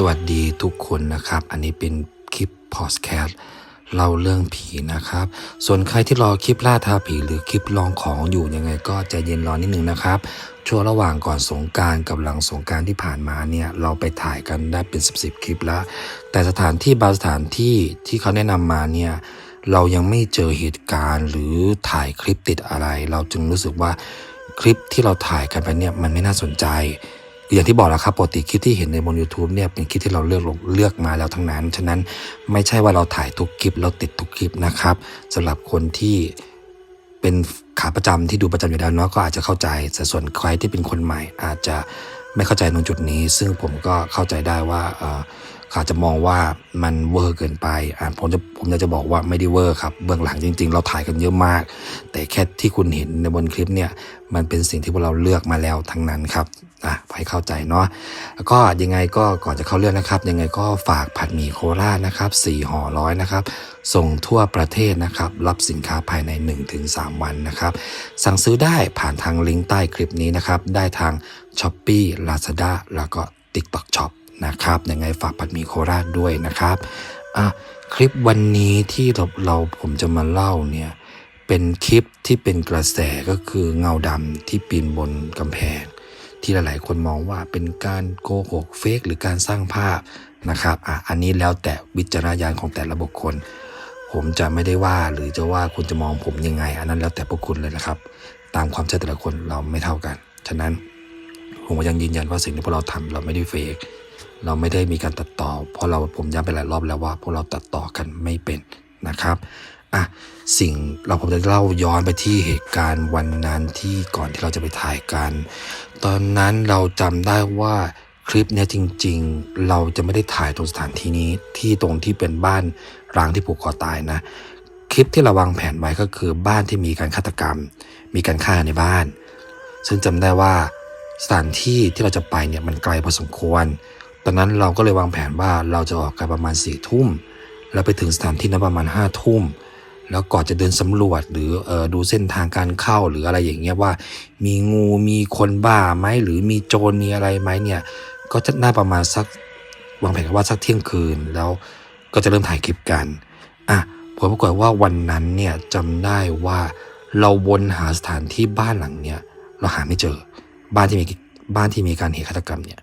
สวัสดีทุกคนนะครับ อันนี้เป็นคลิปพอดแคสต์เล่าเรื่องผีนะครับ ส่วนใครที่รอคลิปล่าท้าผีหรือคลิปลองของอยู่ยังไง ก็ใจเย็นรอนิดนึงนะครับ ช่วงระหว่างก่อนสงการกับหลังสงการที่ผ่านมาเนี่ยเราไปถ่ายกันได้เป็นสิบสิบคลิปแล้ว แต่สถานที่บางสถานที่ที่เขาแนะนำมาเนี่ยเรายังไม่เจอเหตุการณ์หรือถ่ายคลิปติดอะไร เราจึงรู้สึกว่าคลิปที่เราถ่ายกันไปเนี่ยมันไม่น่าสนใจ อย่างที่บอกแล้วครับปกติคลิปที่เห็นในบน YouTube เนี่ยเป็นคลิปที่เราเลือกลงเลือกมาแล้วทั้งนั้น ฉะนั้นไม่ใช่ว่าเราถ่ายทุกคลิปเราติดทุกคลิปนะครับสำหรับคนที่เป็นขาประจำที่ดูประจำอยู่แล้วเนาะก็อาจจะเข้าใจแต่ส่วนใครที่เป็นคนใหม่ อาจจะไม่เข้าใจตรงจุดนี้ ซึ่งผมก็เข้าใจได้ว่า เขาจะมองว่ามันเวอร์เกินไปอ่าผมจะผมอยากจะบอกว่าไม่ได้เวอร์ครับ เบื้องหลังจริง ๆ เราถ่ายกันเยอะมาก แต่แค่ที่คุณเห็นในบนคลิปเนี่ย มันเป็นสิ่งที่พวกเราเลือกมาแล้วทั้งนั้นครับอะให้เข้าใจเนาะแล้วก็ยังไงก็ก่อนจะเข้าเรื่องนะครับ ยังไงก็ฝากผัดหมี่โคราชนะครับ4ห่อร้อยนะครับ ส่งทั่วประเทศนะครับ รับสินค้าภายใน 1-3 วันนะครับ สั่งซื้อได้ผ่านทางลิงก์ใต้คลิปนี้นะครับ ได้ทาง s h อ p e e Lazada แล้วก็ TikTok Shop นะครับยังไงฝากผัดหมี่โคราชด้วยนะครับอะคลิปวันนี้ที่เราเราผมจะมาเล่าเนี่ยเป็นคลิปที่เป็นกระแสก็คือเงาดำที่ปีนบนกำแพง ที่หลายๆ คนมองว่าเป็นการโกหกเฟกหรือการสร้างภาพนะครับอะอันนี้แล้วแต่วิจารณญาณของแต่ละบุคคล ผมจะไม่ได้ว่าหรือจะว่าคุณจะมองผมยังไง อันนั้นแล้วแต่พวกคุณเลยนะครับ ตามความเชื่อแต่ละคนเราไม่เท่ากัน ฉะนั้นผมก็ยังยืนยันว่าสิ่งที่พวกเราทำเราไม่ได้เฟก เราไม่ได้มีการตัดต่อ เพราะเราผมย้ำไปหลายรอบแล้วว่าพวกเราตัดต่อกันไม่เป็นนะครับอะสิ่งเราผมจะเล่าย้อนไปที่เหตุการณ์วันนั้นที่ก่อนที่เราจะไปถ่ายกัน ตอนนั้นเราจำได้ว่าคลิปเนี้ยจริง ๆ เราจะไม่ได้ถ่ายตรงสถานที่นี้ที่ตรงที่เป็นบ้านร้างที่ผูกคอตายนะ คลิปที่เราวางแผนไว้ก็คือบ้านที่มีการฆาตกรรม มีการฆ่าในบ้าน ซึ่งจำได้ว่าสถานที่ที่เราจะไปเนี่ยมันไกลพอสมควร อนนั้นเราก็เลยวางแผนว่าเราจะออกกันประมาณสี่ทุ่ม แล้วไปถึงสถานที่นั้นประมาณห้าทุ่ม แล้วก่อนจะเดินสำรวจหรือออดูเส้นทางการเข้าหรืออะไรอย่างเงี้ยว่า มีงูมีคนบ้าไหมหรือมีโจรมีอะไรไหมเนี่ยก็จะน่าประมาณสักวางแผนกันว่าสักเที่ยงคืนแล้วก็จะเริ่มถ่ายคลิปกันอะผลปรากฏว่าวันนั้นเนี่ยจำได้ว่าเราวนหาสถานที่บ้านหลังเนี่ยเราหาไม่เจอบ้านที่มีบ้านที่มีการเหตุฆาตกรรมเนี่ย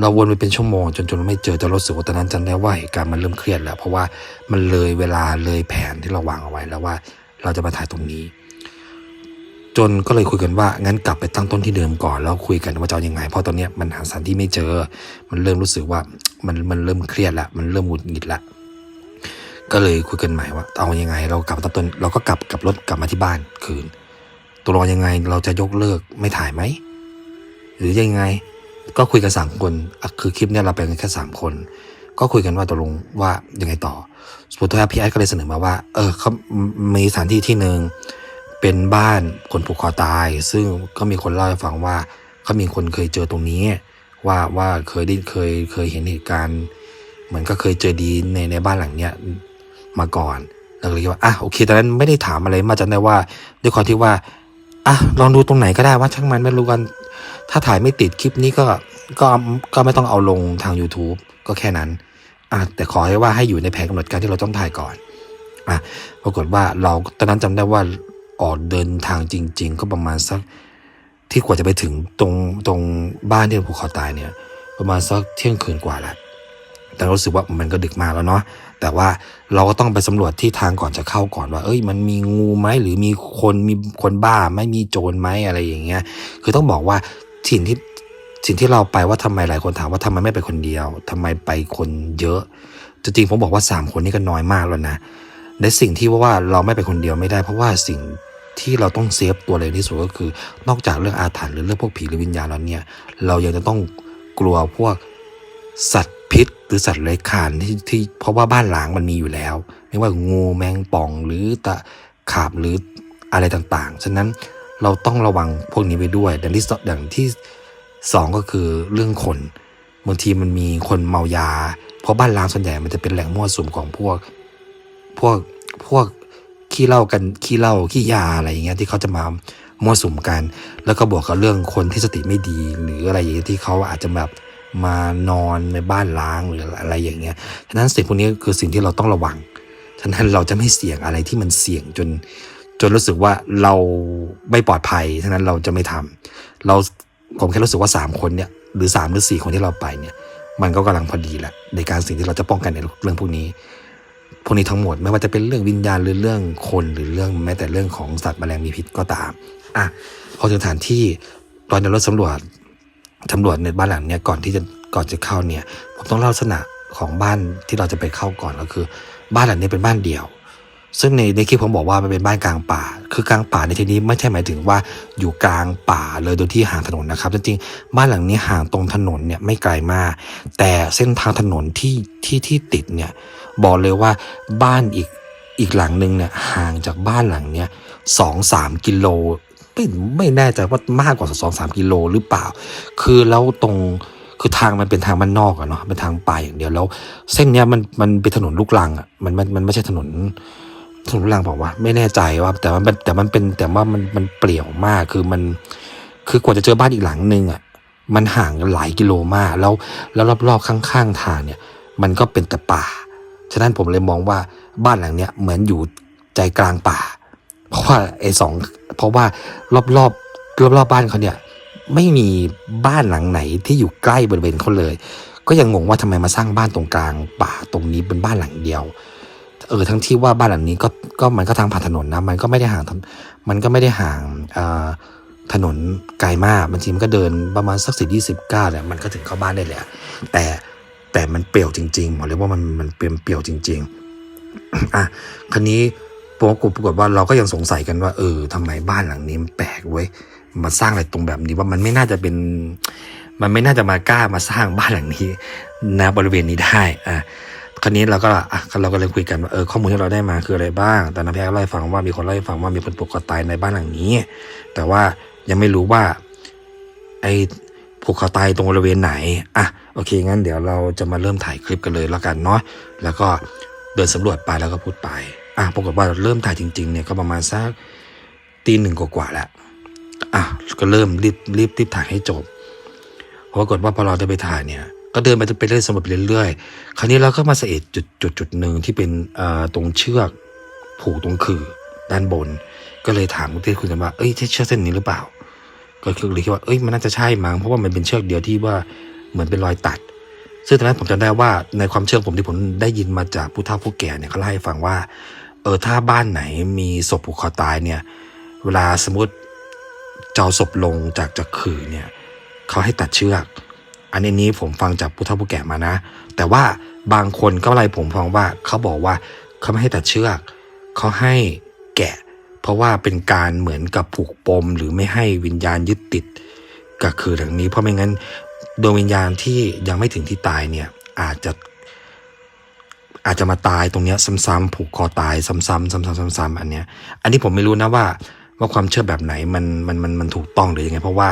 เราวนไปเป็นชั่วโมงจนจนไม่เจอแต่รู้สึกว่าตอนนั้นจำได้ว่าเหตุการณ์มันเริ่มเครียดแล้ว เพราะว่ามันเลยเวลาเลยแผนที่เราวางเอาไว้แล้วว่าเราจะมาถ่ายตรงนี้ จนก็เลยคุยกันว่างั้นกลับไปตั้งต้นที่เดิมก่อนแล้วคุยกันว่าจะยังไง เพราะตอนเนี้ยมันหาสถานที่ไม่เจอ มันเริ่มรู้สึกว่ามันมันเริ่มเครียดละมันเริ่มหงุดหงิดละก็เลยคุยกันใหม่ว่าเอายังไง เรากลับตั้งต้นเราก็กลับกับรถกลับมาที่บ้านคืนตัวรอยังไงเราจะยกเลิกไม่ถ่ายไหมหรือยังไง ก็คุยกันสามคนคือคลิปเนี้ยเราไปกันแค่สามคน ก็คุยกันว่าตกลงว่ายังไงต่อสุดท้ายพี่ไอ้ก็เลยเสนอมาว่า เออเขามีสถานที่ที่หนึ่งเป็นบ้านคนผูกคอตาย ซึ่งก็มีคนเล่าให้ฟังว่าเขามีคนเคยเจอตรงนี้ ว่าว่าเคยได้เคยเคยเห็นเหตุการณ์ เหมือนก็เคยเจอดีในในบ้านหลังเนี้ยมาก่อนแล้วก็เลยว่าอะโอเคตอนนั้นไม่ได้ถามอะไรมาจำได้ว่าด้วยความที่ว่า อะลองดูตรงไหนก็ได้ว่าช่างมันไม่รู้กัน ถ้าถ่ายไม่ติดคลิปนี้ก็ก็ก็ไม่ต้องเอาลงทาง YouTube ก็แค่นั้นอะแต่ขอให้ว่าให้อยู่ในแผนกำหนดการที่เราต้องถ่ายก่อนอะปรากฏว่าเราตอนนั้นจำได้ว่าออกเดินทางจริง ๆ ก็ประมาณสักที่กว่าจะไปถึงตรงตรงบ้านที่ผูกคอตายเนี่ย ประมาณสักเที่ยงคืนกว่าละแต่รู้สึกว่ามันก็ดึกมากแล้วเนาะ แต่ว่าเราก็ต้องไปสำรวจที่ทางก่อนจะเข้าก่อนว่า เอ้ย มันมีงูไหมหรือมีคนมีคนบ้าไหม่มีโจรไหมอะไรอย่างเงี้ย คือต้องบอกว่าสิ่งที่สิ่งที่เราไปว่าทำไมหลายคนถามว่าทำไมไม่ไปคนเดียวทำไมไปคนเยอะ จริงๆผมบอกว่าสามคนนี่ก็น้อยมากแล้วนะและสิ่งที่ว่าเราไม่ไปคนเดียวไม่ได้ เพราะว่าสิ่งที่เราต้องเซฟตัวเลยที่สุดก็คือ นอกจากเรื่องอาถรรพ์หรือเรื่องพวกผีหรือวิญญาณแล้วเนี่ย เรายังจะต้องกลัวพวกสัตว์พิษ หรือสัตว์เลื้อยคลานที่ที่เพราะว่าบ้านหลางมันมีอยู่แล้ว ไม่ว่างูแมงป่องหรือตะขาบหรืออะไรต่างๆ ฉะนั้นเราต้องระวังพวกนี้ไปด้วยดังที่อย่างที่สองก็คือเรื่องคนบางทีมันมีคนเมายา เพราะบ้านล้างส่วนใหญ่มันจะเป็นแหล่งมั่วสุมของพวก พวกพวกขี้เหล้ากันขี้เหล้าขี้ยาอะไรอย่างเงี้ยที่เขาจะมามั่วสุมกัน แล้วก็บวกกับเรื่องคนที่สติไม่ดี หรืออะไรอย่างเงี้ยที่เขาอาจจะแบบ มานอนในบ้านล้างหรืออะไรอย่างเงี้ย ฉะนั้นสิ่งพวกนี้คือสิ่งที่เราต้องระวัง ฉะนั้นเราจะไม่เสี่ยงอะไรที่มันเสี่ยงจน จนรู้สึกว่าเราไม่ปลอดภัย ฉะนั้นเราจะไม่ทำเราผมแค่รู้สึกว่าสามคนเนี่ยหรือสามหรือสี่คนที่เราไปเนี่ย มันก็กำลังพอดีแหละในการสิ่งที่เราจะป้องกันในเรื่องพวกนี้พวกนี้ทั้งหมดไม่ว่าจะเป็นเรื่องวิญญาณหรือเรื่องคนหรือเรื่องแม้แต่เรื่องของสัตว์แมลงมีพิษก็ตาม อะพอถึงสถานที่ตอนเราสำรวจ สำรวจในบ้านหลังเนี้ยก่อนที่จะก่อนจะเข้าเนี่ยผมต้องเล่าลักษณะของบ้านที่เราจะไปเข้าก่อนก็คือ บ้านหลังนี้เป็นบ้านเดี่ยว ซึ่งในในคลิปผมบอกว่ามันเป็นบ้านกลางป่า คือกลางป่าในที่นี้ไม่ใช่หมายถึงว่าอยู่กลางป่าเลยโดยที่ห่างถนนนะครับ จริงๆบ้านหลังนี้ห่างตรงถนนเนี่ยไม่ไกลมาก แต่เส้นทางถนนที่ที่ที่ติดเนี่ยบอกเลยว่าบ้านอีกอีกหลังหนึ่งเนี่ยห่างจากบ้านหลังเนี้ยสองสามกิโล ไม่ไม่แน่ใจว่ามากกว่าสองสามกิโลหรือเปล่า คือแล้วตรงคือทางมันเป็นทางบ้านนอกอะเนาะเป็นทางป่าอย่างเดียวแล้ว เส้นเนี้ยมันมันเป็นถนนลูกรังอะมันมันมันไม่ใช่ถนนถนนลูกรังบอกว่า ไม่แน่ใจว่า แต่ว่ามันแต่มันเป็นแต่ว่ามันมันเปลี่ยวมากคือมัน คือกว่าจะเจอบ้านอีกหลังหนึ่งอะมันห่างกันหลายกิโลมากแล้วแล้วรอบๆข้างๆทางเนี่ย มันก็เป็นแต่ป่า ฉะนั้นผมเลยมองว่าบ้านหลังเนี้ยเหมือนอยู่ใจกลางป่า เพราะว่าไอ้สอง เพราะว่ารอบๆรอบๆบ้านเขาเนี่ยไม่มีบ้านหลังไหนที่อยู่ใกล้บริเวณเขาเลย ก็ยังงงว่าทำไมมาสร้างบ้านตรงกลางป่าตรงนี้เป็นบ้านหลังเดียว เออทั้งที่ว่าบ้านหลังนี้ก็ก็มันก็ทางผ่านถนนนะมันก็ไม่ได้ห่างมันก็ไม่ได้ห่างถนนไกลมากบางทีมันก็เดินประมาณสักสิบยี่สิบก้าวเนี่ยมันก็ถึงเข้าบ้านได้แหละแต่แต่มันเปรี่ยวจริงๆบอกเลยกว่ามันมันเปรี่ยวเปรี่ยวจริง ๆ อะคันนี้ ปรากฏปรากฏว่าเราก็ยังสงสัยกันว่า เออทำไมบ้านหลังนี้มันแปลกเว้ยมาสร้างอะไรตรงแบบนี้ว่ามันไม่น่าจะเป็น มันไม่น่าจะมากล้ามาสร้างบ้านหลังนี้นะบริเวณนี้ได้อะคราวนี้เราก็อะเราก็เลยคุยกันว่าเออข้อมูลที่เราได้มาคืออะไรบ้าง แต่นายแพทย์เล่าให้ฟังว่ามีคนเล่าให้ฟังว่ามีคนผูกคอตายในบ้านหลังนี้ แต่ว่ายังไม่รู้ว่า ไอ้ผูกคอตายตรงบริเวณไหนอะโอเคงั้นเดี๋ยวเราจะมาเริ่มถ่ายคลิปกันเลยแล้วกันเนาะแล้วก็เดินสำรวจไปแล้วก็พูดไป อะปรากฏว่าเริ่มถ่ายจริงๆเนี่ยก็ประมาณสักตีหนึ่งกว่าๆแล้วอะก็เริ่มรีบรีบรีบถ่ายให้จบปรากฏว่าพอเราจะไปถ่ายเนี่ย ก็เดินไปไปเรื่อยสำรวจไปเรื่อยๆคราวนี้เราก็มาสเกตจุดจุดจุดหนึ่งที่เป็นอ่อตรงเชือกผูกตรงขื่อด้านบน ก็เลยถามคุณเต้คุยกันว่าเอ้ยใช่เชือกเส้นนี้หรือเปล่า ก็คือเลยคิดว่าเอ้ยมันน่าจะใช่มั้งเพราะว่ามันเป็นเชือกเดียวที่ว่าเหมือนเป็นรอยตัด ซึ่งตอนนั้นผมจำได้ว่าในความเชื่อผมที่ผมได้ยินมาจากผู้เฒ่าผู้แก่เนี่ยเขาเล่าให้ฟังว่า เออถ้าบ้านไหนมีศพผูกคอตายเนี่ย เวลาสมมติจะเอาศพลงจากจากขื่อเนี่ยเขาให้ตัดเชือก อันนี้นี้ผมฟังจากผู้เฒ่าผู้แก่มานะ แต่ว่าบางคนก็อะไรผมฟังว่าเขาบอกว่าเขาไม่ให้ตัดเชือกเขาให้แกะ เพราะว่าเป็นการเหมือนกับผูกปม หรือไม่ให้วิญญาณยึดติดกับคือทางนี้ เพราะไม่งั้นดวงวิญญาณที่ยังไม่ถึงที่ตายเนี่ยอาจจะ อาจจะมาตายตรงเนี้ยซ้ำๆผูกคอตายซ้ำๆซ้ำๆซ้ำๆอันเนี้ย อันนี้ผมไม่รู้นะว่าว่าความเชื่อแบบไหนมันมันมันมันถูกต้องหรือยังไง เพราะว่า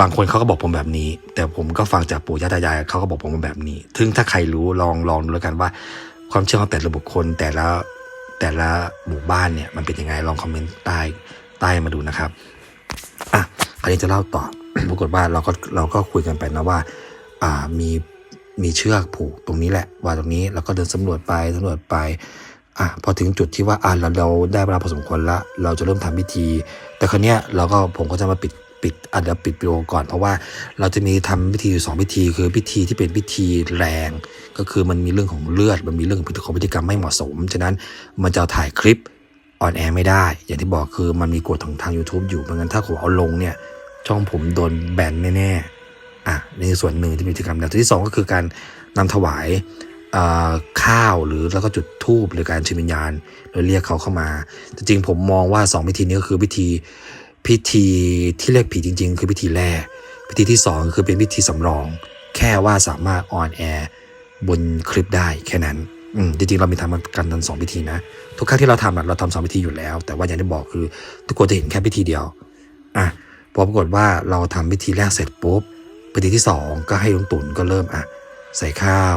บางคนเขาก็บอกผมแบบนี้ แต่ผมก็ฟังจากปู่ย่าตายายเขาก็บอกผมมาแบบนี้ถึงถ้าใครรู้ลองลองดูแล้วกันว่า ความเชื่อของแต่ละบุคคลแต่ละแต่ละหมู่บ้านเนี่ยมันเป็นยังไงลองคอมเมนต์ใต้ใต้มาดูนะครับอะอันนี้จะเล่าต่อปรากฏว่าเราก็เราก็คุยกันไปนะว่า อ่ามี มีเชือกผูกตรงนี้แหละว่าตรงนี้แล้วก็เดินสำรวจไปสำรวจไปอะพอถึงจุดที่ว่าอะเราเราได้เวลาพอสมควรละเราจะเริ่มทำพิธี แต่คราวเนี้ยเราก็ผมก็จะมาปิดปิดอะเดปิดวิดีโอก่อน เพราะว่าเราจะมีทำพิธีอยู่สองพิธี คือพิธีที่เป็นพิธีแรง ก็คือมันมีเรื่องของเลือด มันมีเรื่องของพฤติกรรมพฤติกรรมไม่เหมาะสม ฉะนั้นมันจะถ่ายคลิปออนแอร์ไม่ได้ อย่างที่บอกคือมันมีกฎของทาง YouTube อยู่เพราะงั้นถ้าผมเอาลงเนี่ยช่องผมโดนแบนแน่ๆ อะนี่ส่วนหนึ่งที่มีกิจกรรมแล้วที่สองก็คือการนำถวายข้าวหรือแล้วก็จุดธูปหรือการเชิญวิญญาณโดยเรียกเขาเข้ามา จริงๆผมมองว่าสองพิธีนี้ก็คือพิธีพิธีที่เรียกผีจริง ๆ คือพิธีแรก พิธีที่สองคือเป็นพิธีสำรอง แค่ว่าสามารถออนแอร์บนคลิปได้แค่นั้นอืมจริงๆเรามีทำกันทั้งสองพิธีนะ ทุกครั้งที่เราทำเราทำสองพิธีอยู่แล้ว แต่ว่าอย่างที่บอกคือ ทุกคนจะเห็นแค่พิธีเดียวอะพอปรากฏว่าเราทำพิธีแรกเสร็จปุ๊บ พิธีที่สองก็ให้หลุงตุนก็เริ่มอะใส่ข้าว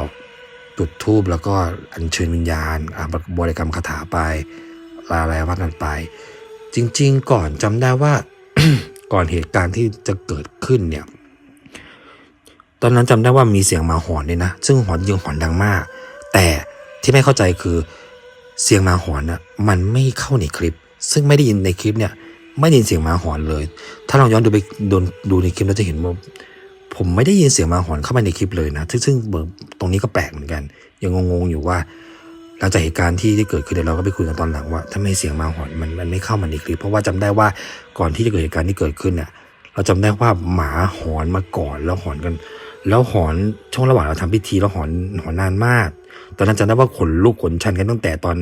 จุดธูปแล้วก็อัญเชิญวิญญาณอะบริกรรมคาถาไปลาอะไรว่ากันไป จริง ๆ ก่อนจำได้ว่าก่อนเหตุการณ์ที่จะเกิดขึ้นเนี่ย ตอนนั้นจำได้ว่ามีเสียงหมาหอนด้วยนะ ซึ่งหอนยิงหอนดังมาก แต่ที่ไม่เข้าใจคือเสียงหมาหอนน่ะมันไม่เข้าในคลิป ซึ่งไม่ได้ยินในคลิปเนี่ย ไม่ได้ยินเสียงหมาหอนเลย ถ้าเราย้อนดูไปดนดูในคลิปเราจะเห็นว่า ผมไม่ได้ยินเสียงมาหอนเข้ามาในคลิปเลยนะ ซึ่งซึ่งตรงนี้ก็แปลกเหมือนกัน ยังงงๆอยู่ว่าหลังจากเหตุการณ์ที่ที่เกิดขึ้นเดี๋ยวเราก็ไปคุยกันตอนหลังว่าทำไมเสียงมาหอนมันมันไม่เข้ามาในคลิปเพราะว่าจำได้ว่าก่อนที่จะเกิดเหตุการณ์ที่เกิดขึ้นเนี่ยเราจำได้ว่าหมาหอนมาก่อนแล้วหอนกัน แล้วหอนช่วงระหว่างเราทำพิธีแล้วหอนหอนนานมาก ตอนนั้นจำได้ว่าขนลุกขนชันกันตั้งแต่ตอน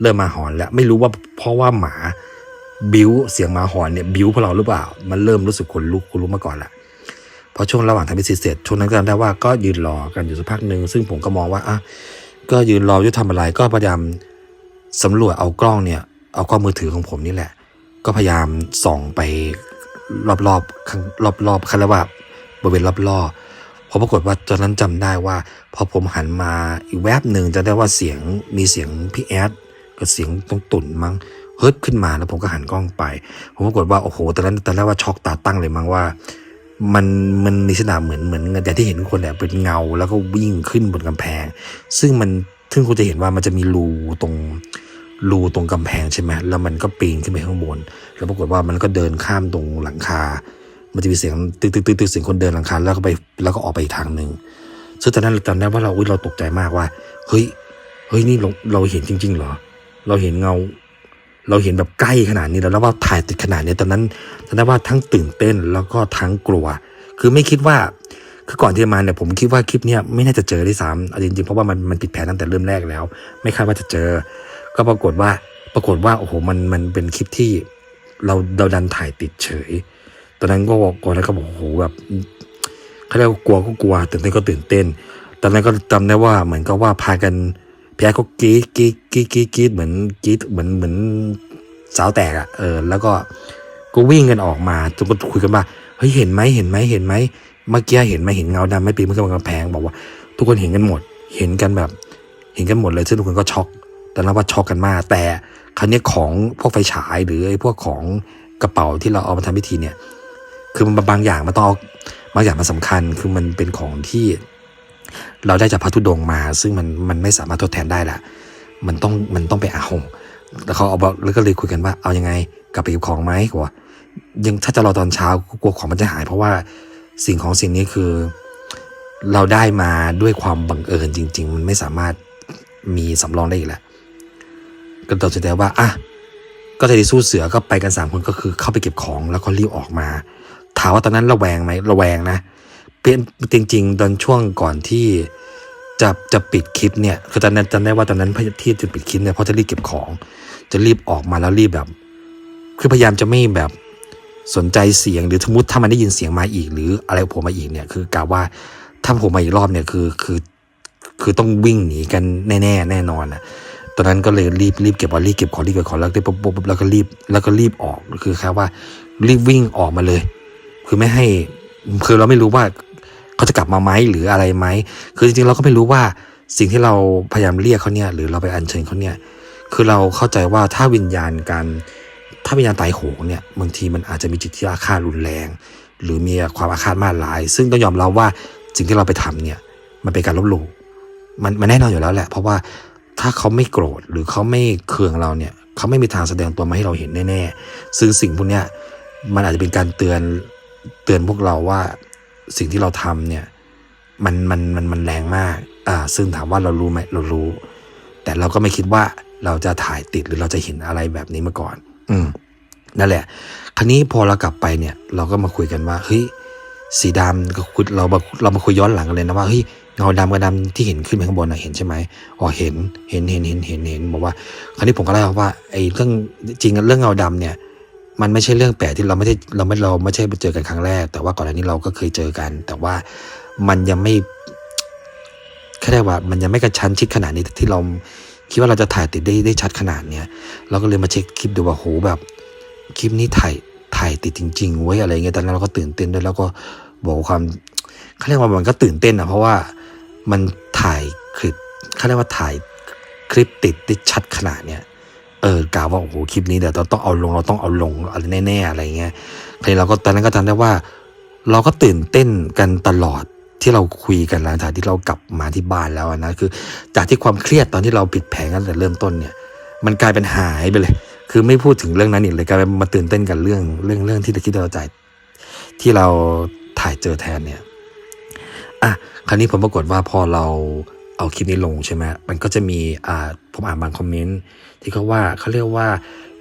เริ่มมาหอนแล้วไม่รู้ว่าเพราะว่าหมาบิ้วเสียงหมาหอนเนี่ยบิ้วพวกเราหรือเปล่า มันเริ่มรู้สึกขนลุกขนลุกมาก่อนละ พอช่วงระหว่างทำพิธีเสร็จช่วงนั้นก็จำได้ว่าก็ยืนรอกันอยู่สักพักหนึ่งซึ่งผมก็มองว่าอะก็ยืนรออยู่ทำอะไรก็พยายามสำรวจเอากล้องเนี่ย เอากล้องมือถือของผมนี่แหละ ก็พยายามส่องไปรอบๆข้างรอบๆคันแล้วว่าบริเวณรอบๆพอปรากฏว่าตอนนั้นจำได้ว่า พอผมหันมาอีกแวบหนึ่งจะได้ว่าเสียงมีเสียงพี่แอดกับเสียงตรงตุ่นมั้งเฮิร์ตขึ้นมาแล้วผมก็หันกล้องไป ผมปรากฏว่าโอ้โหตอนนั้นตอนแรกว่าช็อกตาตั้งเลยมั้งว่า มันมันมีลักษณะเหมือนเหมือนอย่างที่เห็นคนแหละเป็นเงาแล้วก็วิ่งขึ้นบนกำแพง ซึ่งมันซึ่งคุณจะเห็นว่ามันจะมีรูตรงรูตรงกำแพงใช่ไหมแล้วมันก็ปีนขึ้นไปข้างบน แล้วปรากฏว่ามันก็เดินข้ามตรงหลังคา มันจะมีเสียงตึกตึกตึกตึกเสียงคนเดินหลังคาแล้วก็ไปแล้วก็ออกไปอีกทางหนึ่งซึ่งตอนนั้นเราจำได้ว่าเราอุ๊ยเราตกใจมากว่า เฮ้ยเฮ้ยนี่เราเราเห็นจริง ๆ เหรอ เราเห็นเงา เราเห็นแบบใกล้ขนาดนี้แล้วแล้วว่าถ่ายติดขนาดนี้ตอนนั้นจำได้ว่าทั้งตื่นเต้นแล้วก็ทั้งกลัว คือไม่คิดว่าคือก่อนที่จะมาเนี่ยผมคิดว่าคลิปเนี้ยไม่น่าจะเจอได้ซ้ำจริงๆเพราะว่ามันมันผิดแผนตั้งแต่เริ่มแรกแล้ว ไม่คาดว่าจะเจอ ก็ปรากฏว่าปรากฏว่าโอ้โหมันมันเป็นคลิปที่เราเราดันถ่ายติดเฉย ตอนนั้นก็บอกก่อนแล้วก็บอกโอ้โหแบบเขาเรียกว่ากลัวก็กลัวตื่นเต้นก็ตื่นเต้น ตอนนั้นก็จำได้ว่าเหมือนกับว่าพากัน พี่แอ๊ก็กรีดกรีดกรีดกรีดกรีดเหมือนกรีดเหมือนเหมือนสาวแตกอะ่ะเออ แล้วก็ก็วิ่งกันออกมาจนก็คุยกันว่าเฮ้ยเห็นไหมเห็นไหมเห็นไหมเมื่อกี้เห็นไหมเห็นเงาดำไม่ปีนมันก็มันกำแพงบอกว่า ทุกคนเห็นกันหมด เห็นกันแบบ เห็นกันหมดเลยซึ่งทุกคนก็ช็อกแต่นั้นว่าช็อกกันมากแต่ครั้นี้ของพวกไฟฉายหรือไอ้พวกของกระเป๋าที่เราเอามาทำพิธีเนี่ย คือมันบางอย่างมันต้องเอาบางอย่างมันสำคัญ คือมันเป็นของที่ เราได้จากพระธุดงมา ซึ่งมันมันไม่สามารถทดแทนได้ละมันต้องมันต้องไปเอาแล้วเขาเอาแล้วก็เลยคุยกันว่าเอายังไงกลับไปเก็บของไหมกว่ายังถ้าจะรอตอนเช้ากลัวของมันจะหาย เพราะว่าสิ่งของสิ่งนี้คือ เราได้มาด้วยความบังเอิญจริง ๆ มันไม่สามารถมีสำรองได้อีกแล้วก็ตัดสินใจว่าอะก็จะดีสู้เสือก็ไปกันสามคนก็คือเข้าไปเก็บของแล้วก็รีบออกมา ถามว่าตอนนั้นระแวงไหมระแวงนะ เป็นจริง ๆ ตอนช่วงก่อนที่จะจะปิดคลิปเนี่ยคือตอนนั้นจำได้ว่าตอนนั้นที่จะปิดคลิปเนี่ยเพราะจะรีบเก็บของ จะรีบออกมาแล้วรีบแบบ คือพยายามจะไม่แบบสนใจเสียงหรือสมมติถ้ามันได้ยินเสียงมาอีก หรืออะไรโผมมาอีกเนี่ยคือกะว่าถ้าผมมาอีกรอบเนี่ยคือคือ คือต้องวิ่งหนีกันแน่ๆแน่นอนนะตอนนั้นก็เลยรีบรีบเก็บของรีบเก็บของรีบเก็บของแล้วปุ๊บปุ๊บปุ๊บแล้วก็รีบแล้วก็รีบออกคือแค่ว่ารีบวิ่งออกมาเลย คือไม่ให้คือเราไม่รู้ว่า เขาจะกลับมาไหมหรืออะไรไหมคือจริงๆเราก็ไม่รู้ว่าสิ่งที่เราพยายามเรียกเขาเนี่ยหรือเราไปอัญเชิญเขาเนี่ยคือเราเข้าใจว่าถ้าวิญญาณการถ้าวิญญาณตายโหงเนี่ยบางทีมันอาจจะมีจิตที่อาฆาตรุนแรง หรือมีความอาฆาตมาหลาย ซึ่งต้องยอมรับว่าสิ่งที่เราไปทำเนี่ยมันเป็นการลบหลู่มันมันแน่นอนอยู่แล้วแหละ เพราะว่าถ้าเขาไม่โกรธหรือเขาไม่เคืองเราเนี่ยเขาไม่มีทางแสดงตัวมาให้เราเห็นแน่ๆซึ่งสิ่งพวกเนี้ยมันอาจจะเป็นการเตือนเตือนพวกเราว่า สิ่งที่เราทำเนี่ยมันมันมันมันแรงมากอ่าซึ่งถามว่าเรารู้ไหมเรารู้ แต่เราก็ไม่คิดว่าเราจะถ่ายติดหรือเราจะเห็นอะไรแบบนี้มาก่อน อืมนั่นแหละ คราวนี้พอเรากลับไปเนี่ย เราก็มาคุยกันว่าเฮ้ยสีดำก็คุยเรามาเรามาคุยย้อนหลังกันเลยนะว่าเฮ้ยเงาดำกับดำที่เห็นขึ้นไปข้างบนนะเห็นใช่ไหมอ๋อเห็นเห็นเห็นเห็นเห็นเห็นบอกว่า คราวนี้ผมก็เล่าว่าไอ้เรื่องจริงเรื่องเงาดำเนี่ย มันไม่ใช่เรื่องแปลกที่เราไม่ได้เราไม่เราไม่ใช่ไปเจอกันครั้งแรก แต่ว่าก่อนหน้านี้เราก็เคยเจอกัน แต่ว่ามันยังไม่แค่ได้ว่า มันยังไม่กระชั้นชิดขนาดนี้ที่เราคิดว่าเราจะถ่ายติดได้ได้ชัดขนาดเนี้ยเราก็เลยมาเช็คคลิปดูว่าโหแบบ คลิปนี้ถ่ายถ่ายติดจริงๆไว้อะไรเงี้ยตอนนั้นเราก็ตื่นเต้นด้วยแล้วก็บอกความเขาเรียกว่ามันก็ตื่นเต้นอะเพราะว่ามันถ่ายคลิปเขาเรียกว่าถ่ายคลิปติดได้ชัดขนาดเนี้ย เออกล่าวว่าโอ้โหคลิปนี้เดี๋ยวเราต้องเอาลงเราต้องเอาลงอะไรแน่ๆอะไรเงี้ยเลยเราก็ตอนนั้นก็จำได้ว่า เราก็ตื่นเต้นกันตลอดที่เราคุยกันหลังจากที่เรากลับมาที่บ้านแล้วนะคือ จากที่ความเครียดตอนที่เราผิดแผนกันแต่เริ่มต้นเนี่ย มันกลายเป็นหายไปเลย คือไม่พูดถึงเรื่องนั้นอีกเลยกลายเป็นมาตื่นเต้นกันเรื่องเรื่องเรื่องที่ตะกี้เราจ่ายที่เราถ่ายเจอแทนเนี่ยอะคราวนี้ผมปรากฏว่าพอเราเอาคลิปนี้ลงใช่ไหมมันก็จะมีอ่าผมอ่านบางคอมเมนต์ ที่เขาว่าเขาเรียกว่า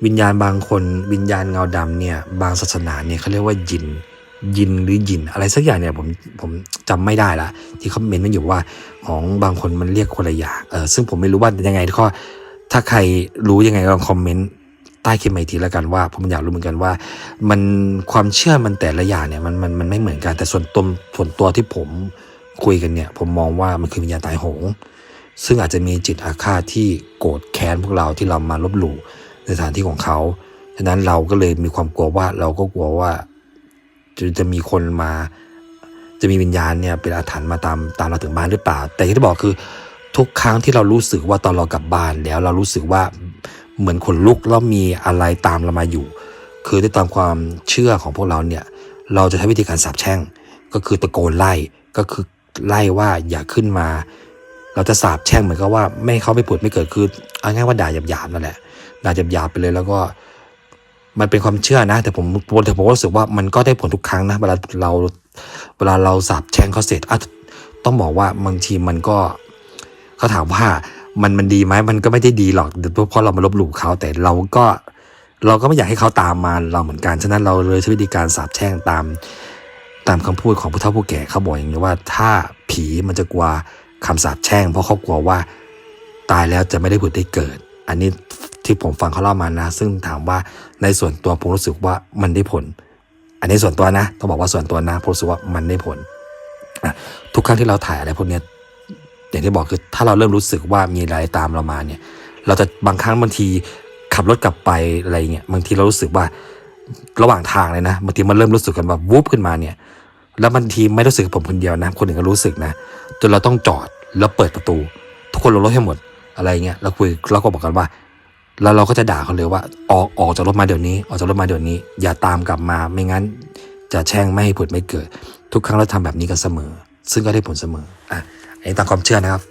วิญญาณบางคนวิญญาณเงาดำเนี่ยบางศาสนาเนี่ยเขาเรียกว่ายินยินหรือยินอะไรสักอย่างเนี่ยผมผมจำไม่ได้ละที่เขาเมนต์มันอยู่ว่าของบางคนมันเรียกคนละอย่างเออซึ่งผมไม่รู้ว่ายังไงก็ถ้าใครรู้ยังไงลองคอมเมนต์ใต้คลิปมาอีกทีแล้วกันว่าผมอยากรู้เหมือนกันว่า มันความเชื่อมันแต่ละอย่างเนี่ยมันมันมันไม่เหมือนกันแต่ส่วนตัวส่วนตัวที่ผมคุยกันเนี่ย ผมมองว่ามันคือวิญญาณตายโหง ซึ่งอาจจะมีจิตอาฆาตที่โกรธแค้นพวกเราที่เรามาลบหลู่ในสถานที่ของเขาฉะนั้นเราก็เลยมีความกลัวว่าเราก็กลัวว่า จะจะมีคนมา จะมีวิญญาณเนี่ยเป็นอาถรรพ์มาตามตามเราถึงบ้านหรือเปล่า แต่ที่บอกคือทุกครั้งที่เรารู้สึกว่าตอนเรากลับบ้านแล้วเรารู้สึกว่าเหมือนขนลุกแล้วมีอะไรตามเรามาอยู่ คือด้วยตามความเชื่อของพวกเราเนี่ยเราจะใช้วิธีการสาบแช่ง ก็คือตะโกนไล่ก็คือไล่ว่าอย่าขึ้นมา เราจะสาบแช่งเหมือนกับว่าไม่เขาไปผุดไม่เกิดคือเอาง่ายว่าด่าหยาบๆนั่นแหละด่าหยาบๆไปเลยแล้วก็ มันเป็นความเชื่อนะ แต่ผมแต่ผมรู้สึกว่ามันก็ได้ผลทุกครั้งนะเวลาเราเวลาเราสาบแช่งเขาเสร็จอะต้องบอกว่าบางทีมันก็เขาถามว่ามันมันดีไหมมันก็ไม่ได้ดีหรอกเพราะเรามาลบหลู่เขาแต่เราก็เราก็ไม่อยากให้เขาตามมาเราเหมือนกัน ฉะนั้นเราเลยใช้วิธีการสาบแช่งตาม ตามคำพูดของผู้เฒ่าผู้แก่เขาบอกอย่างนี้ว่า ถ้าผีมันจะกลัว คำสาปแช่ง เพราะเขากลัวว่า ตายแล้วจะไม่ได้ผุดได้เกิด อันนี้ที่ผมฟังเขาเล่ามานะ ซึ่งถามว่าในส่วนตัวผมรู้สึกว่ามันได้ผล อันนี้ส่วนตัวนะ ต้องบอกว่าส่วนตัวนะผมรู้สึกว่ามันได้ผล ทุกครั้งที่เราถ่ายอะไรพวกนี้อย่างที่บอกคือถ้าเราเริ่มรู้สึกว่ามีอะไรตามเรามาเนี่ย เราจะบางครั้งบางทีขับรถกลับไปอะไรเงี้ยบางทีเรารู้สึกว่าระหว่างทางเลยนะบางทีมันเริ่มรู้สึกกันแบบวูบขึ้นมาเนี่ย แล้วบางทีไม่รู้สึกผมคนเดียวนะ คนอื่นก็รู้สึกนะ จนเราต้องจอดแล้วเปิดประตู ทุกคนลงรถให้หมดอะไรเงี้ยแล้วคุยแล้วก็บอกกันว่า แล้วเราก็จะด่าเขาเลยว่าออกออกจากรถมาเดี๋ยวนี้ ออกจากรถมาเดี๋ยวนี้ อย่าตามกลับมาไม่งั้น จะแช่งไม่ให้ผุดไม่เกิด ทุกครั้งเราทำแบบนี้กันเสมอ ซึ่งก็ได้ผลเสมออะอันนี้ตามความเชื่อนะครับ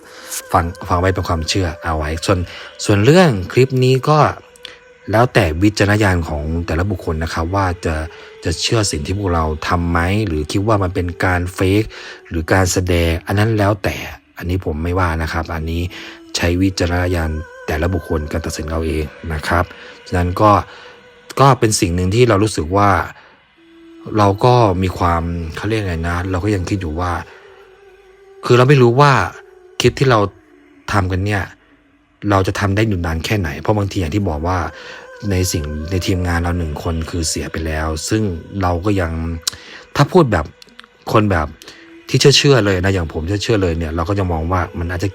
ฟังฟังไว้เป็นความเชื่อเอาไว้ ส่วนส่วนเรื่องคลิปนี้ก็แล้วแต่วิจารณญาณของแต่ละบุคคลนะครับ ว่าจะ จะเชื่อสิ่งที่พวกเราทำไหมหรือคิดว่ามันเป็นการเฟกหรือการแสดง อันนั้นแล้วแต่อันนี้ผมไม่ว่านะครับ อันนี้ใช้วิจารณญาณแต่ละบุคคลการตัดสินเราเองนะครับฉะนั้นก็ก็เป็นสิ่งหนึ่งที่เรารู้สึกว่า เราก็มีความเขาเรียกไงนะ เราก็ยังคิดอยู่ว่า คือเราไม่รู้ว่าคลิปที่เราทำกันเนี่ย เราจะทำได้อยู่นานแค่ไหน เพราะบางทีอย่างที่บอกว่า ในสิ่งในทีมงานเราหนึ่งคนคือเสียไปแล้ว ซึ่งเราก็ยังถ้าพูดแบบคนแบบที่เชื่อเชื่อเลยนะอย่างผมเชื่อเชื่อเลยเนี่ยเราก็จะมองว่ามันอาจจะ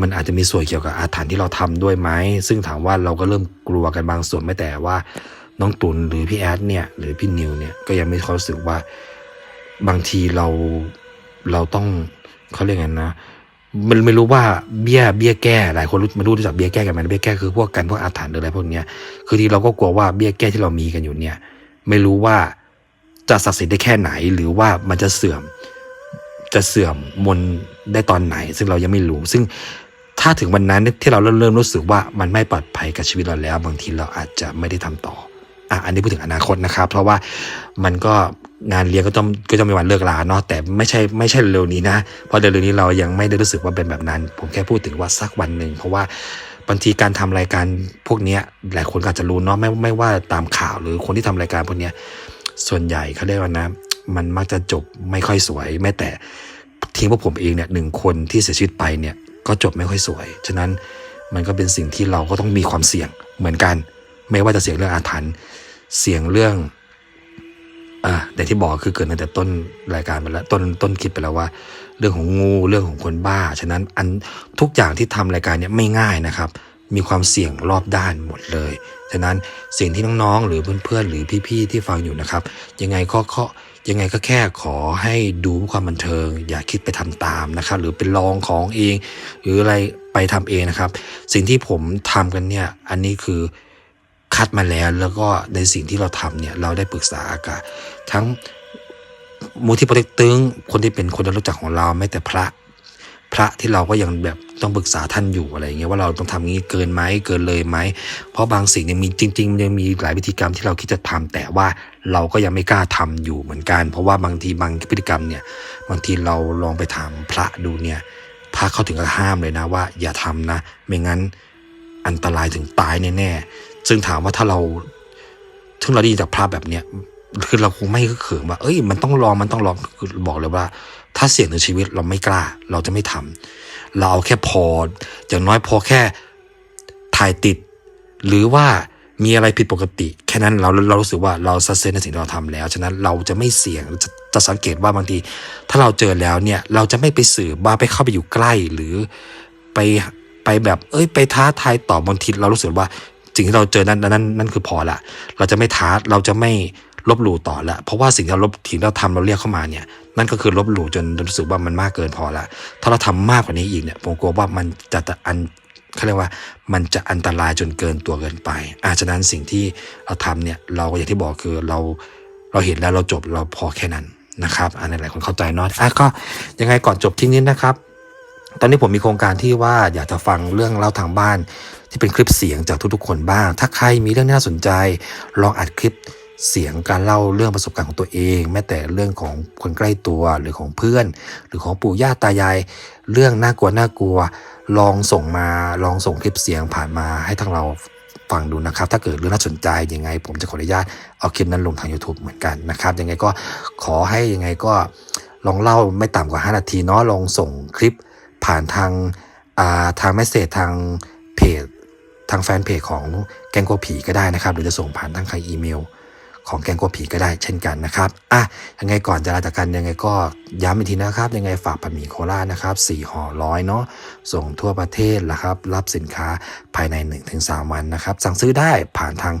มันอาจจะมีส่วนเกี่ยวกับอาถรรพ์ที่เราทำด้วยไหมซึ่งถามว่าเราก็เริ่มกลัวกันบางส่วนไม่แต่ว่าน้องตุลหรือพี่แอดเนี่ยหรือพี่นิวเนี่ยก็ยังไม่เขามรู้สึกว่าบางทีเราเราต้องเขาเรียกไงนะ มันไม่รู้ว่าเบี้ยเบี้ยแก้หลายคนรู้ไม่รู้รู้จักเบี้ยแก้กันไหมเบี้ยแก้คือพวกกันพวกอาถรรพ์หรืออะไรพวกเนี้ยคือที่เราก็กลัวว่าเบี้ยแก้ที่เรามีกันอยู่เนี่ย ไม่รู้ว่าจะศักดิ์สิทธิ์ได้แค่ไหน หรือว่ามันจะเสื่อม จะเสื่อมมนได้ตอนไหน ซึ่งเรายังไม่รู้ ซึ่งถ้าถึงวันนั้นที่เราเริ่มเริ่มรู้สึกว่ามันไม่ปลอดภัยกับชีวิตเราแล้ว บางทีเราอาจจะไม่ได้ทำต่ออะอันนี้พูดถึงอนาคตนะครับ เพราะว่ามันก็ งานเรียนก็ต้องก็ต้องมีวันเลิกลาเนาะแต่ไม่ใช่ไม่ใช่เร็วนี้นะ เพราะเร็วนี้เรายังไม่ได้รู้สึกว่าเป็นแบบนั้น ผมแค่พูดถึงว่าสักวันหนึ่งเพราะว่าบางทีการทำรายการพวกนี้หลายคนก็อาจจะรู้เนาะไม่ไม่ว่าตามข่าวหรือคนที่ทำรายการพวกนี้ส่วนใหญ่เขาเรียกว่านะ มันมักจะจบไม่ค่อยสวย แม้แต่ทีมพวกผมเองเนี่ยหนึ่งคนที่เสียชีวิตไปเนี่ยก็จบไม่ค่อยสวย ฉะนั้นมันก็เป็นสิ่งที่เราก็ต้องมีความเสี่ยงเหมือนกัน ไม่ว่าจะเสี่ยงเรื่องอาถรรพ์เสี่ยงเรื่อง อ่าแต่ที่บอกคือเกิดตั้งแต่ต้นรายการไปแล้วต้นต้นคลิปไปแล้วว่า เรื่องของงูเรื่องของคนบ้า ฉะนั้นอันทุกอย่างที่ทำรายการเนี้ยไม่ง่ายนะครับ มีความเสี่ยงรอบด้านหมดเลย ฉะนั้นสิ่งที่น้องๆ หรือเพื่อนๆ หรือพี่ๆ ที่ฟังอยู่นะครับ ยังไงก็ก็ยังไงก็แค่ขอให้ดูความบันเทิง อย่าคิดไปทำตามนะครับ หรือเป็นลองของเอง หรืออะไรไปทำเองนะครับ สิ่งที่ผมทำกันเนี่ยอันนี้คือ คัดมาแล้ว แล้วก็ในสิ่งที่เราทำเนี่ยเราได้ปรึกษาอากับทั้งมูที่ปรเจกตึงคนที่เป็นคนรู้จักของเราไม่แต่พระ พระที่เราก็ยังแบบต้องปรึกษาท่านอยู่อะไรเงี้ยว่าเราต้องทำงี้เกินไหมเกินเลยไหมเพราะบางสิ่งยังมีจริงๆมันยังมีหลายวิธีกรรมที่เราคิดจะทำแต่ว่าเราก็ยังไม่กล้าทำอยู่เหมือนกัน เพราะว่าบางทีบางพฤติกรรมเนี่ยบางทีเราลองไปถามพระดูเนี่ยพระเขาถึงกับห้ามเลยนะว่า อย่าทำนะ ไม่งั้นอันตรายถึงตายแน่ๆ ซึ่งถามว่าถ้าเราถึงเราได้ยินจากพระแบบเนี้ยคือเราคงไม่เขิมว่า เอ้ย มันต้องลองมันต้องลองคือบอกเลยว่า ถ้าเสี่ยงในชีวิตเราไม่กล้า เราจะไม่ทำเราเอาแค่พอ อย่างน้อยพอแค่ถ่ายติด หรือว่ามีอะไรผิดปกติ แค่นั้นเราเรารู้สึกว่าเราสัเซนในสิ่งที่เราทำแล้ว ฉะนั้นเราจะไม่เสี่ยงจะจะสังเกตว่าบางที ถ้าเราเจอแล้วเนี่ย เราจะไม่ไปสืบว่าไปเข้าไปอยู่ใกล้หรือไปไปแบบ เอ้ย ไปท้าทายต่อบางทีเรารู้สึกว่า สิ่งที่เราเจอนั้นนั้นนั่นคือพอละ เราจะไม่ท้าเราจะไม่ลบหลู่ต่อละ เพราะว่าสิ่งที่เราลบที่เราทำเราเรียกเข้ามาเนี่ย นั่นก็คือลบหลู่จนรู้สึกว่ามันมากเกินพอละ ถ้าเราทำมากกว่านี้อีกเนี่ยผมกลัวว่ามันจะอันเขาเรียกว่ามันจะอันตรายจนเกินตัวเกินไป อาฉะนั้นสิ่งที่เราทำเนี่ยเราก็อย่างที่บอกคือเราเราเห็นแล้วเราจบเราพอแค่นั้นนะครับอันนี้หลายคนเข้าใจเนาะอะก็ยังไงก่อนจบที่นี้นะครับ ตอนนี้ผมมีโครงการที่ว่าอยากจะฟังเรื่องเล่าทางบ้าน ที่เป็นคลิปเสียงจากทุกๆ คนบ้าง ถ้าใครมีเรื่องน่าสนใจ ลองอัดคลิปเสียงการเล่าเรื่องประสบการณ์ของตัวเอง แม้แต่เรื่องของคนใกล้ตัวหรือของเพื่อน หรือของปู่ย่าตายาย เรื่องน่ากลัวน่ากลัว ลองส่งมาลองส่งคลิปเสียงผ่านมาให้ทางเราฟังดูนะครับ ถ้าเกิดเรื่องน่าสนใจยังไง ผมจะขออนุญาตเอาคลิปนั้นลงทาง YouTube เหมือนกันนะครับ ยังไงก็ขอให้ยังไงก็ลองเล่าไม่ต่ำกว่า 5 นาทีเนาะลองส่งคลิปผ่านทางาทางเมสเซจทาง ทางแฟนเพจของแกงโกวผีก็ได้นะครับ หรือจะส่งผ่านทางใครอีเมล ของแกงโกวผีก็ได้เช่นกันนะครับอะยังไงก่อนจะลาจากกันยังไงก็ย้ำอีกทีนะครับ ยังไงฝากผัดหมี่โคราชนะครับ4ห่อร้อยเนาะส่งทั่วประเทศนะครับ รับสินค้าภายใน 1-3 วันนะครับ สั่งซื้อได้ผ่านทาง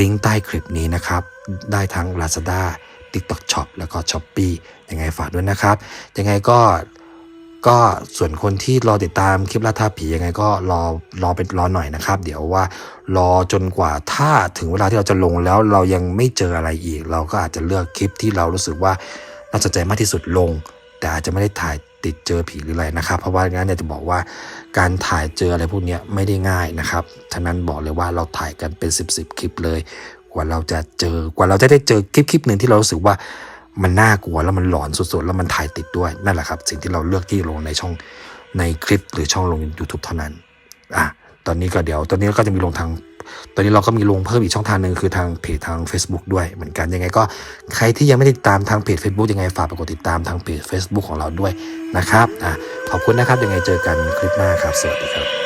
ลิงก์ใต้คลิปนี้นะครับ ได้ทั้ง Lazada TikTok Shop แล้วก็ Shopee ยังไงฝากด้วยนะครับ ยังไงก็ ก็ส่วนคนที่รอติดตามคลิปล่าท้าผียังไงก็รอรอเป็นรอหน่อยนะครับ เดี๋ยวว่ารอจนกว่าถ้าถึงเวลาที่เราจะลงแล้วเรายังไม่เจออะไรอีก เราก็อาจจะเลือกคลิปที่เรารู้สึกว่าน่าสนใจมากที่สุดลง แต่อาจจะไม่ได้ถ่ายติดเจอผีหรืออะไรนะครับ เพราะว่างั้นเนี่ยจะบอกว่าการถ่ายเจออะไรพวกนี้ไม่ได้ง่ายนะครับฉะนั้นบอกเลยว่าเราถ่ายกันเป็นสิบสิบคลิปเลย กว่าเราจะเจอกว่าเราจะได้เจอคลิปคลิปหนึ่งที่เรารู้สึกว่า มันน่ากลัวแล้วมันหลอนสุดๆ แล้วมันถ่ายติดด้วยนั่นแหละครับ สิ่งที่เราเลือกที่ลงในช่องในคลิปหรือช่องลง YouTube เท่านั้นอะตอนนี้ก็เดี๋ยว ตอนนี้ก็จะมีลงทาง ตอนนี้เราก็มีลงเพิ่มอีกช่องทางหนึ่งคือทางเพจทาง Facebook ด้วยเหมือนกันยังไงก็ใครที่ยังไม่ได้ติดตามทางเพจ Facebook ยังไงฝากไปกดติดตามทางเพจ Facebook ของเราด้วยนะครับอะขอบคุณนะครับยังไงเจอกันคลิปหน้าครับ สวัสดีครับ